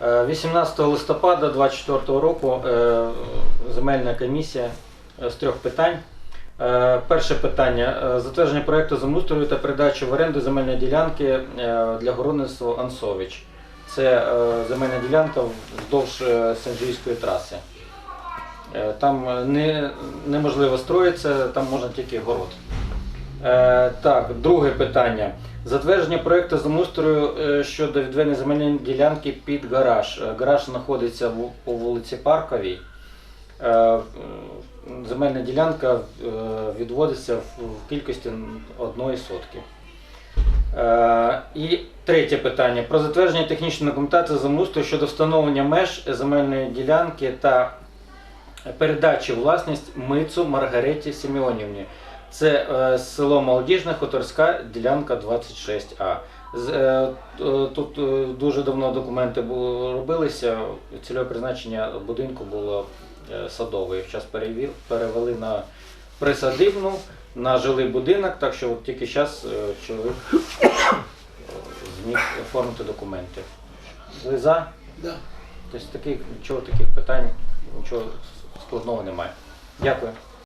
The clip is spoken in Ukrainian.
Е, 18 листопада 2024 року е, земельна комісія е, з трьох питань. Е, Перше питання Е, затвердження проекту землеустрою та передачі в оренду земельної ділянки е, для городництва Ансович. Це е, земельна ділянка вздовж е, траси. Е, Там е, не, неможливо строїться, там можна тільки город. Е, так, друге питання. Затвердження проекту землеустрою е, щодо відведення земельної ділянки під гараж. Е, Гараж знаходиться в- по вулиці Парковій. Земельна ділянка відводиться в кількості одної сотки. І третє питання. Про затвердження технічної документації землеустрою щодо встановлення меж земельної ділянки та передачі власність Мицу Маргареті Сімеонівні. Це е, село Молодіжне, Хуторська, ділянка 26А. З, е, е, тут е, дуже давно документи були, робилися. Цільове призначення будинку було е, садовий. Зараз перевів, перевели на присадибну, на жилий будинок, так що от тільки зараз чоловік е, зміг оформити документи. Ви за? Да. Тобто таких, нічого таких питань, нічого складного немає. Дякую.